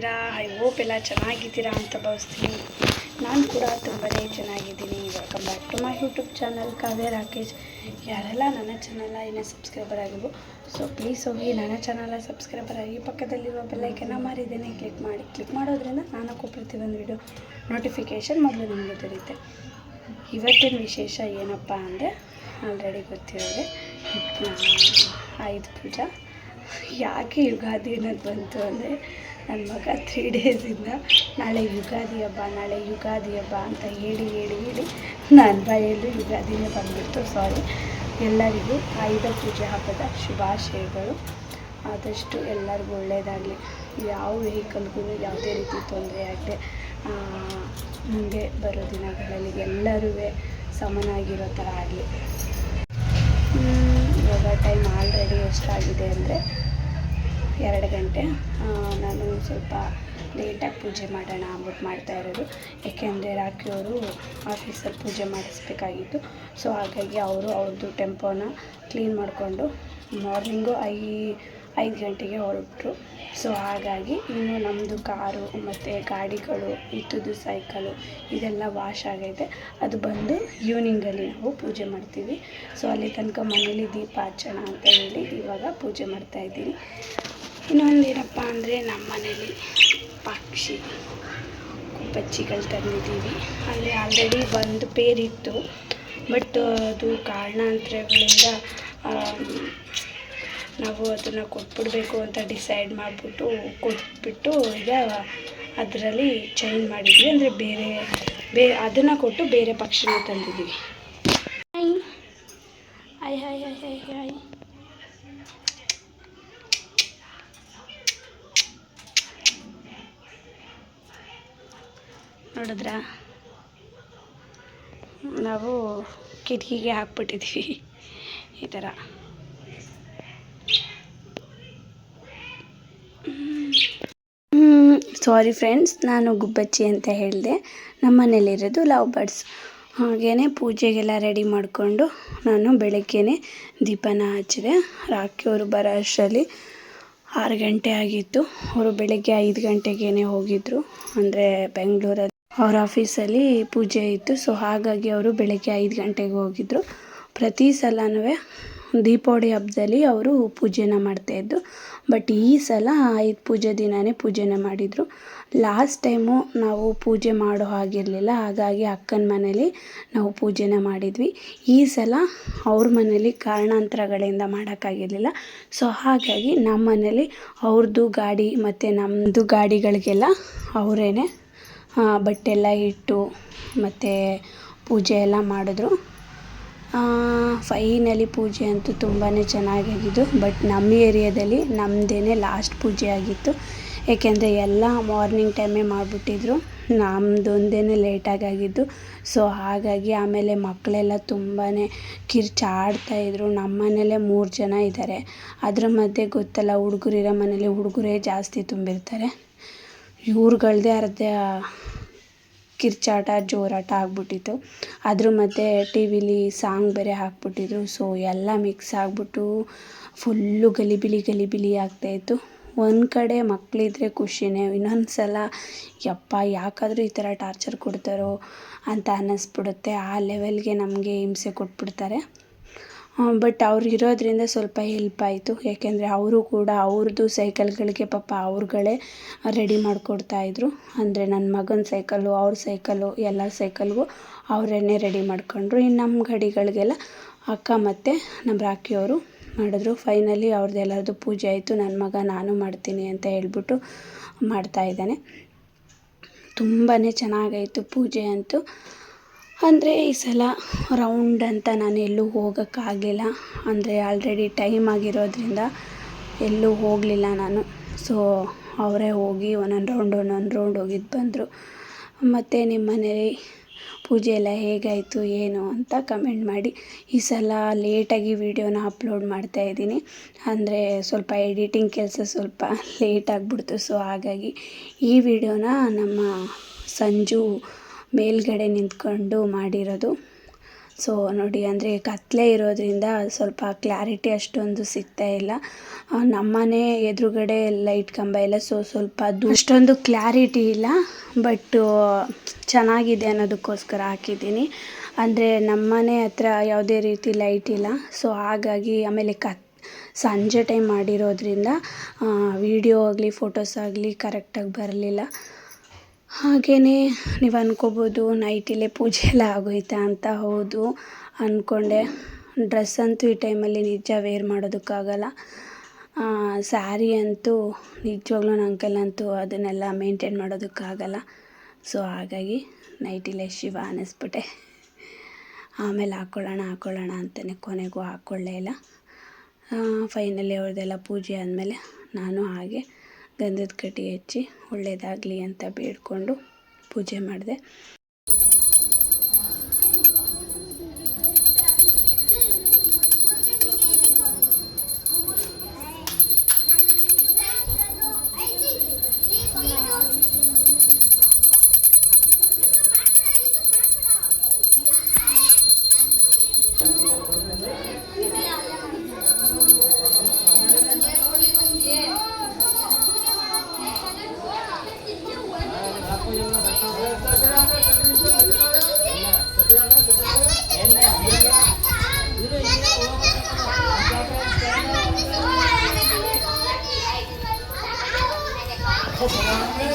ಹೇಗಿದ್ದೀರಾ I hope ಎಲ್ಲ ಚೆನ್ನಾಗಿದ್ದೀರಾ ಅಂತ ಭಾವಿಸ್ತೀನಿ. ನಾನು ಕೂಡ ತುಂಬಾ ಚೆನ್ನಾಗಿದ್ದೀನಿ. Welcome back to my YouTube channel Kavya Rakesh. ಯಾರೆಲ್ಲ ನನ್ನ ಚಾನಲ್ ಇನ್ನೂ ಸಬ್ಸ್ಕ್ರೈಬರ್ ಆಗಿವು ಸೊ ಪ್ಲೀಸ್ ಹೋಗಿ ನನ್ನ ಚಾನಲ್ ಸಬ್ಸ್ಕ್ರೈಬರ್ ಆಗಿ ಪಕ್ಕದಲ್ಲಿರುವ ಬೆಲ್ಲೈಕನ್ನ ಮಾರಿದ್ದೇನೆ ಕ್ಲಿಕ್ ಮಾಡಿ ಕ್ಲಿಕ್ ಮಾಡೋದ್ರಿಂದ ನಾನು ಪ್ರತಿಯೊಂದು ವಿಡಿಯೋ ನೋಟಿಫಿಕೇಷನ್ ಮೊದಲು ನಿಮಗೆ ದೊರೆಯುತ್ತೆ. ಇವತ್ತಿನ ವಿಶೇಷ ಏನಪ್ಪ ಅಂದರೆ ಆಲ್ರೆಡಿ ಗೊತ್ತಿರೋದೆ ಆಯುಧ ಪೂಜಾ. ಯಾಕೆ ಯುಗಾದಿ ಅನ್ನೋದು ಬಂತು ಅಂದರೆ ನನ್ನ ಮಗ ತ್ರೀ ಡೇಸಿಂದ ನಾಳೆ ಯುಗಾದಿ ಹಬ್ಬ, ನಾಳೆ ಯುಗಾದಿ ಹಬ್ಬ ಅಂತ ಹೇಳಿ ಹೇಳಿ ಹೇಳಿ ನನ್ನ ಬಾಯಲ್ಲಿ ಯುಗಾದಿನೇ ಬಂದ್ಬಿಡ್ತು ಸಾರಿ ಎಲ್ಲರಿಗೂ ಆಯುಧ ಪೂಜೆ ಹಬ್ಬದ ಶುಭಾಶಯಗಳು. ಆದಷ್ಟು ಎಲ್ಲರಿಗೂ ಒಳ್ಳೆಯದಾಗಲಿ ಯಾವ ವೆಹಿಕಲ್ಗೂ ಯಾವುದೇ ರೀತಿ ತೊಂದರೆ ಆಗದೆ ಮುಂದೆ ಬರೋ ದಿನಗಳಲ್ಲಿ ಎಲ್ಲರೂ ಸಮನಾಗಿರೋ ಥರ ಆಗಲಿ. ಇವಾಗ ಟೈಮ್ ಆಲ್ರೆಡಿ ಎಷ್ಟಾಗಿದೆ ಅಂದರೆ ಎರಡು ಗಂಟೆ. ನಾನು ಸ್ವಲ್ಪ ಲೇಟಾಗಿ ಪೂಜೆ ಮಾಡೋಣ ಅಂದ್ಬಿಟ್ಟು ಮಾಡ್ತಾ ಇರೋದು. ಏಕೆಂದರೆ ರಾಖಿಯವರು ಆಫೀಸಲ್ಲಿ ಪೂಜೆ ಮಾಡಿಸ್ಬೇಕಾಗಿತ್ತು. ಸೊ ಹಾಗಾಗಿ ಅವರು ಅವ್ರದ್ದು ಟೆಂಪೋನ ಕ್ಲೀನ್ ಮಾಡಿಕೊಂಡು ಮಾರ್ನಿಂಗು ಐ, ಐದು ಗಂಟೆಗೆ ಹೊರಟರು. ಸೊ ಹಾಗಾಗಿ ಇನ್ನು ನಮ್ಮದು ಕಾರು ಮತ್ತು ಗಾಡಿಗಳು ಇತ್ತುದು ಸೈಕಲು ಇದೆಲ್ಲ ವಾಶ್ ಆಗೈತೆ. ಅದು ಬಂದು ಈವ್ನಿಂಗಲ್ಲಿ ನಾವು ಪೂಜೆ ಮಾಡ್ತೀವಿ. ಸೊ ಅಲ್ಲಿ ತನಕ ಮನೇಲಿ ದೀಪ ಹಚ್ಚೋಣ ಅಂತ ಹೇಳಿ ಇವಾಗ ಪೂಜೆ ಮಾಡ್ತಾ ಇದ್ದೀನಿ. ಇನ್ನೊಂದು ಏನಪ್ಪ ಅಂದರೆ ನಮ್ಮ ಮನೇಲಿ ಪಕ್ಷಿ ಪಚ್ಚಿಗಳು ತಂದಿದ್ದೀವಿ. ಅಲ್ಲಿ ಆಲ್ರೆಡಿ ಒಂದು ಪೇರಿತ್ತು. ಬಟ್ ಅದು ಕಾರಣಾಂತರಗಳಿಂದ ನಾವು ಅದನ್ನು ಕೊಟ್ಬಿಡ್ಬೇಕು ಅಂತ ಡಿಸೈಡ್ ಮಾಡಿಬಿಟ್ಟು ಕೊಟ್ಬಿಟ್ಟು ಈಗ ಅದರಲ್ಲಿ ಚೇಂಜ್ ಮಾಡಿದ್ವಿ. ಅಂದರೆ ಬೇರೆ, ಬೇ, ಅದನ್ನು ಕೊಟ್ಟು ಬೇರೆ ಪಕ್ಷಿನ ತಂದಿದ್ದೀವಿ. ಹಾಯ್ ಹಾಯ್ ಹಾಯ್ ಹಾಯ್ ನೋಡಿದ್ರಾ ನಾವು ಕಿಟಕಿಗೆ ಹಾಕ್ಬಿಟ್ಟಿದ್ದೀವಿ ಈ ಥರ. ಸಾರಿ ಫ್ರೆಂಡ್ಸ್ ನಾನು ಗುಬ್ಬಚ್ಚಿ ಅಂತ ಹೇಳಿದೆ. ನಮ್ಮ ಮನೇಲಿರೋದು ಲವ್ ಬರ್ಡ್ಸ್ ಹಾಗೇ ಪೂಜೆಗೆಲ್ಲ ರೆಡಿ ಮಾಡಿಕೊಂಡು ನಾನು ಬೆಳಗ್ಗೆನೇ ದೀಪನ ಹಚ್ಚಿದೆ. ರಾಖಿಯವರು ಬರೋ ಅಷ್ಟರಲ್ಲಿ ಆರು ಗಂಟೆ ಆಗಿತ್ತು. ಅವರು ಬೆಳಗ್ಗೆ ಐದು ಗಂಟೆಗೇ ಹೋಗಿದ್ದರು ಅಂದರೆ ಬೆಂಗಳೂರಲ್ಲಿ ಅವ್ರ ಆಫೀಸಲ್ಲಿ ಪೂಜೆ ಇತ್ತು. ಸೊ ಹಾಗಾಗಿ ಅವರು ಬೆಳಗ್ಗೆ ಐದು ಗಂಟೆಗೆ ಹೋಗಿದ್ದರು ಪ್ರತಿ ಸಲನೂ ದೀಪಾವಳಿ ಹಬ್ಬದಲ್ಲಿ ಅವರು ಪೂಜೆನ ಮಾಡ್ತಾಯಿದ್ದು ಬಟ್ ಈ ಸಲ ಐದು ಪೂಜೆ ದಿನವೇ ಪೂಜೆನ ಮಾಡಿದರು. ಲಾಸ್ಟ್ ಟೈಮು ನಾವು ಪೂಜೆ ಮಾಡೋ ಹಾಗಿರಲಿಲ್ಲ. ಹಾಗಾಗಿ ಅಕ್ಕನ ಮನೇಲಿ ನಾವು ಪೂಜೆನ ಮಾಡಿದ್ವಿ. ಈ ಸಲ ಅವ್ರ ಮನೇಲಿ ಕಾರಣಾಂತರಗಳಿಂದ ಮಾಡೋಕ್ಕಾಗಿರಲಿಲ್ಲ. ಸೊ ಹಾಗಾಗಿ ನಮ್ಮ ಮನೇಲಿ ಅವ್ರದ್ದು ಗಾಡಿ ಮತ್ತು ನಮ್ಮದು ಗಾಡಿಗಳಿಗೆಲ್ಲ ಅವರೇನೆ ಬಟ್ಟೆಲ್ಲ ಇಟ್ಟು ಮತ್ತು ಪೂಜೆ ಎಲ್ಲ ಮಾಡಿದ್ರು. ಫೈನಲಿ ಪೂಜೆ ಅಂತೂ ತುಂಬಾ ಚೆನ್ನಾಗಾಗಿದ್ದು ಬಟ್ ನಮ್ಮ ಏರಿಯಾದಲ್ಲಿ ನಮ್ಮದೇನೆ ಲಾಸ್ಟ್ ಪೂಜೆ ಆಗಿತ್ತು. ಏಕೆಂದರೆ ಎಲ್ಲ ಮಾರ್ನಿಂಗ್ ಟೈಮೇ ಮಾಡಿಬಿಟ್ಟಿದ್ರು. ನಮ್ಮದೊಂದೇ ಲೇಟಾಗಿ ಆಗಿದ್ದು. ಸೊ ಹಾಗಾಗಿ ಆಮೇಲೆ ಮಕ್ಕಳೆಲ್ಲ ತುಂಬಾ ಕಿರ್ಚಾಡ್ತಾಯಿದ್ರು ನಮ್ಮ ಮನೇಲೇ ಮೂರು ಜನ ಇದ್ದಾರೆ. ಅದ್ರ ಮಧ್ಯೆ ಗೊತ್ತಲ್ಲ ಹುಡುಗರಿರೋ ಮನೇಲಿ ಹುಡುಗರೇ ಜಾಸ್ತಿ ತುಂಬಿರ್ತಾರೆ. ಇವ್ರುಗಳ್ದೇ ಅರ್ಧ ಕಿರ್ಚಾಟ, ಜೋರಾಟ ಆಗ್ಬಿಟ್ಟಿತ್ತು. ಅದ್ರ ಮಧ್ಯೆ ಟಿ ವಿಲಿ ಸಾಂಗ್ ಬೇರೆ ಹಾಕ್ಬಿಟ್ಟಿದ್ರು. ಸೊ ಎಲ್ಲ ಮಿಕ್ಸ್ ಆಗಿಬಿಟ್ಟು ಫುಲ್ಲು ಗಲಿಬಿಲಿ ಗಲಿಬಿಲಿ ಆಗ್ತಾಯಿತ್ತು ಒಂದು ಕಡೆ ಮಕ್ಕಳಿದ್ರೆ ಖುಷಿನೇ ಇನ್ನೊಂದು ಸಲ ಯಪ್ಪ ಯಾಕಾದರೂ ಈ ಥರ ಟಾರ್ಚರ್ ಕೊಡ್ತಾರೋ ಅಂತ ಅನ್ನಿಸ್ಬಿಡುತ್ತೆ. ಆ ಲೆವೆಲ್ಗೆ ನಮಗೆ ಹಿಂಸೆ ಕೊಟ್ಬಿಡ್ತಾರೆ. ಬಟ್ ಅವ್ರು ಇರೋದ್ರಿಂದ ಸ್ವಲ್ಪ ಹೆಲ್ಪ್ ಆಯಿತು. ಏಕೆಂದರೆ ಅವರು ಕೂಡ ಅವ್ರದ್ದು ಸೈಕಲ್ಗಳಿಗೆ ಪಾಪ ಅವ್ರುಗಳೇ ರೆಡಿ ಮಾಡಿಕೊಡ್ತಾಯಿದ್ರು ಅಂದರೆ ನನ್ನ ಮಗನ ಸೈಕಲ್ಲು ಅವ್ರ ಸೈಕಲ್ಲು ಎಲ್ಲ ಸೈಕಲ್ಗೂ ಅವರೇನೆ ರೆಡಿ ಮಾಡ್ಕೊಂಡ್ರು. ಇನ್ನು ನಮ್ಮ ಗಾಡಿಗಳಿಗೆಲ್ಲ ಅಕ್ಕ ಮತ್ತು ನಮ್ಮ ರಾಖಿಯವರು ಮಾಡಿದ್ರು. ಫೈನಲಿ ಅವ್ರದ್ದೆಲ್ಲರದ್ದು ಪೂಜೆ ಆಯಿತು. ನನ್ನ ಮಗ ನಾನು ಮಾಡ್ತೀನಿ ಅಂತ ಹೇಳ್ಬಿಟ್ಟು ಮಾಡ್ತಾಯಿದ್ದಾನೆ ತುಂಬಾ ಚೆನ್ನಾಗಾಯಿತು ಪೂಜೆ ಅಂತೂ. ಅಂದರೆ ಈ ಸಲ ರೌಂಡ್ ಅಂತ ನಾನು ಎಲ್ಲೂ ಹೋಗೋಕ್ಕಾಗಲಿಲ್ಲ ಅಂದರೆ ಆಲ್ರೆಡಿ ಟೈಮ್ ಆಗಿರೋದ್ರಿಂದ ಎಲ್ಲೂ ಹೋಗಲಿಲ್ಲ ನಾನು. ಸೊ ಅವರೇ ಹೋಗಿ ಒಂದೊಂದು ರೌಂಡ್ ಒಂದೊಂದು ರೌಂಡ್ ಹೋಗಿದ್ದು ಬಂದರು. ಮತ್ತು ನಿಮ್ಮ ಮನೇಲಿ ಪೂಜೆ ಎಲ್ಲ ಹೇಗಾಯಿತು, ಏನು ಅಂತ ಕಮೆಂಟ್ ಮಾಡಿ. ಈ ಸಲ ಲೇಟಾಗಿ ವೀಡಿಯೋನ ಅಪ್ಲೋಡ್ ಮಾಡ್ತಾ ಇದ್ದೀನಿ. ಅಂದರೆ ಸ್ವಲ್ಪ ಎಡಿಟಿಂಗ್ ಕೆಲಸ ಸ್ವಲ್ಪ ಲೇಟ್ ಆಗಿಬಿಡ್ತು. ಸೊ ಹಾಗಾಗಿ ಈ ವಿಡಿಯೋನ ನಮ್ಮ ಸಂಜು ಮೇಲ್ಗಡೆ ನಿಂತ್ಕೊಂಡು ಮಾಡಿರೋದು. ಸೊ ನೋಡಿ, ಅಂದರೆ ಕತ್ತಲೆ ಇರೋದ್ರಿಂದ ಸ್ವಲ್ಪ ಕ್ಲಾರಿಟಿ ಅಷ್ಟೊಂದು ಸಿಗ್ತಾ ಇಲ್ಲ. ನಮ್ಮನೆ ಎದುರುಗಡೆ ಲೈಟ್ ಕಂಬ ಇಲ್ಲ. ಸೊ ಸ್ವಲ್ಪ ಅದು ಅಷ್ಟೊಂದು ಕ್ಲಾರಿಟಿ ಇಲ್ಲ. ಬಟ್ ಚೆನ್ನಾಗಿದೆ ಅನ್ನೋದಕ್ಕೋಸ್ಕರ ಹಾಕಿದ್ದೀನಿ. ಅಂದರೆ ನಮ್ಮನೆ ಹತ್ರ ಯಾವುದೇ ರೀತಿ ಲೈಟ್ ಇಲ್ಲ. ಸೊ ಹಾಗಾಗಿ ಆಮೇಲೆ ಕತ್ ಸಂಜೆ ಟೈಮ್ ಮಾಡಿರೋದ್ರಿಂದ ವಿಡಿಯೋ ಆಗಲಿ ಫೋಟೋಸ್ ಆಗಲಿ ಕರೆಕ್ಟಾಗಿ ಬರಲಿಲ್ಲ. ಹಾಗೆಯೇ ನೀವು ಅನ್ಕೋಬೋದು ನೈಟಿಲೇ ಪೂಜೆ ಎಲ್ಲ ಆಗೋಯ್ತಾ ಅಂತ ಹೌದು. ಅಂದ್ಕೊಂಡೆ ಡ್ರೆಸ್ ಅಂತೂ ಈ ಟೈಮಲ್ಲಿ ನಿಜ ವೇರ್ ಮಾಡೋದಕ್ಕಾಗಲ್ಲ. ಸ್ಯಾರಿ ಅಂತೂ ನಿಜವಾಗ್ಲೂ ನನ್ನ ಕೈಲಂತೂ ಅದನ್ನೆಲ್ಲ ಮೇಂಟೈನ್ ಮಾಡೋದಕ್ಕಾಗಲ್ಲ. ಸೊ, ಹಾಗಾಗಿ ನೈಟಿಲೇ ಶಿವ ಅನ್ನಿಸ್ಬಿಟ್ಟೆ ಆಮೇಲೆ ಹಾಕ್ಕೊಳ್ಳೋಣ ಹಾಕ್ಕೊಳ್ಳೋಣ ಅಂತಲೇ ಕೊನೆಗೂ ಹಾಕ್ಕೊಳ್ಳೇ ಇಲ್ಲ. ಫೈನಲಿ ಅವ್ರದ್ದೆಲ್ಲ ಪೂಜೆ ಆದಮೇಲೆ ನಾನು ಹಾಗೆ ಗಂಧದ ಕಡ್ಡಿ ಹಚ್ಚಿ ಒಳ್ಳೆಯದಾಗಲಿ ಅಂತ ಬೇಡಿಕೊಂಡು ಪೂಜೆ ಮಾಡಿದೆ. เข้ามา